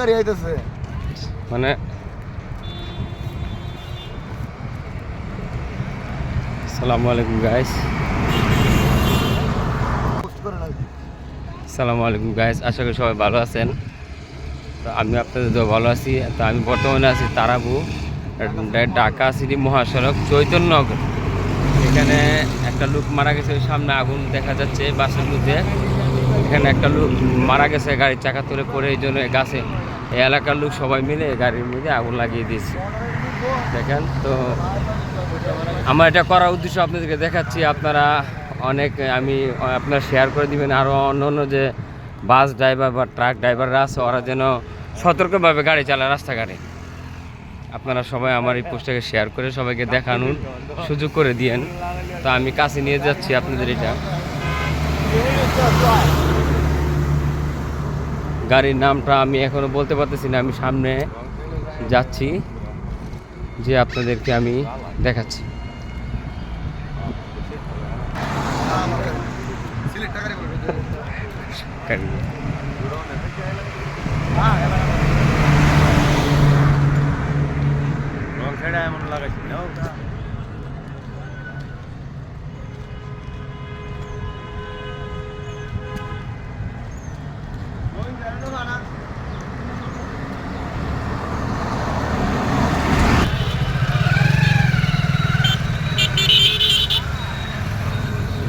গাড়ি আইতেছে। মানে আসসালামু আলাইকুম গাইস আসসালামু আলাইকুম গাইস আশা করি সবাই ভালো আছেন। তো আমি আপনাদের ভালো আছি। তো আমি বর্তমানে আছি তারাবু ঢাকা সিটি মহাসড়ক চৈতন্যনগর। এখানে একটা লোক মারা গেছে ওই সামনে আগুন দেখা যাচ্ছে বাসের মধ্যে। এখানে একটা লোক মারা গেছে, গাড়ির চাকা তুলে পড়ে এই জন্য গাছে। এই এলাকার লোক সবাই মিলে গাড়ির মধ্যে আগুন লাগিয়ে দিয়েছে। দেখেন, তো আমার এটা করার উদ্দেশ্য আপনাদেরকে দেখাচ্ছি। আপনারা অনেক, আমি, আপনারা শেয়ার করে দিবেন। আরও অন্য অন্য যে বাস ড্রাইভার বা ট্রাক ড্রাইভাররা আছে, ওরা যেন সতর্কভাবে গাড়ি চালায় রাস্তাঘাটে। আপনারা সবাই আমার এই পোস্টটাকে শেয়ার করে সবাইকে দেখানোর সুযোগ করে দিয়েন। তো আমি কাছে নিয়ে যাচ্ছি আপনাদের এটা। গাড়ির নামটা আমি এখনও বলতে পারতেছি না আমি সামনে যাচ্ছি যে আপনাদেরকে আমি দেখাচ্ছি।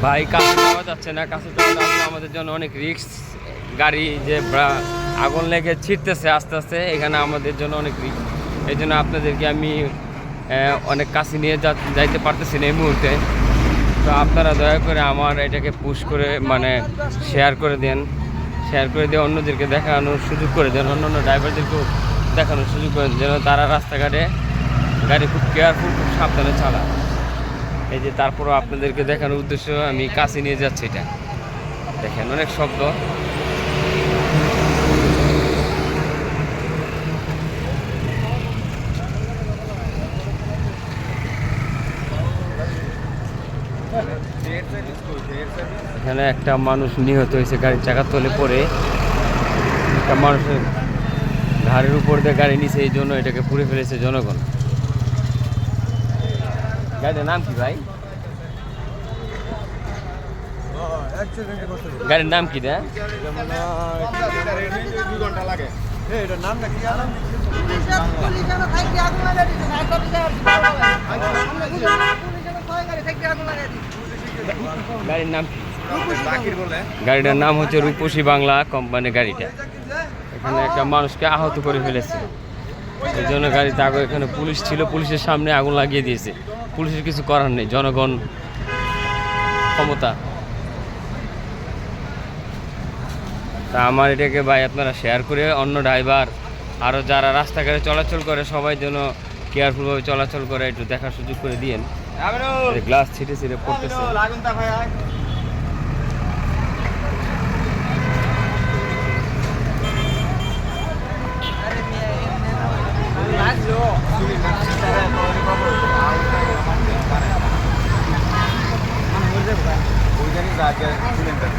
ভাই, কাছে যাওয়া যাচ্ছে না, কাছে আমাদের জন্য অনেক রিস্ক গাড়ি যে আগুন লেগে ছিটতেছে আস্তে আস্তে, এখানে আমাদের জন্য অনেক রিক্স এই জন্য আপনাদেরকে আমি অনেক কাছে নিয়ে যাইতে পারতেছি না এই মুহূর্তে। তো আপনারা দয়া করে আমার এটাকে পুশ করে মানে শেয়ার করে দেন। শেয়ার করে দিয়ে অন্যদেরকে দেখানোর সুযোগ করে দেন, অন্য অন্য ড্রাইভারদেরকেও দেখানোর সুযোগ করে দেন, যেন তারা রাস্তাঘাটে গাড়ি খুব কেয়ারফুল খুব সাবধানে চালায়। এই যে তারপরও আপনাদেরকে দেখানোর উদ্দেশ্য, আমি কাছে নিয়ে যাচ্ছি এটা। দেখেন, অনেক শব্দ। এখানে একটা মানুষ নিহত হয়েছে, গাড়ির চাকার তলে পড়ে। একটা মানুষের ঘাড়ের উপর দিয়ে গাড়ি নিছে, এই জন্য এটাকে পুড়ে ফেলেছে জনগণ। গাড়ির নাম কি ভাই? গাড়ির নাম কি গাড়ির নাম গাড়িটার নাম হচ্ছে রূপসী বাংলা কোম্পানি গাড়িটা। এখানে একটা মানুষকে আহত করে ফেলেছে। এই জন্য গাড়িতে আগে এখানে পুলিশ ছিল, পুলিশের সামনে আগুন লাগিয়ে দিয়েছে। পুলিশের কিছু করার নেই জনগণ ক্ষমতা। তা আমার এটাকে ভাই আপনারা শেয়ার করে অন্য ড্রাইভার আরও যারা রাস্তাঘাটে চলাচল করে সবাই যেন কেয়ারফুলভাবে চলাচল করে একটু দেখার সুযোগ করে দিয়েন। গ্লাস ছিটে ছিটে পড়তেছে। ಆಗಿ ಸಿಲಿಂಡರ್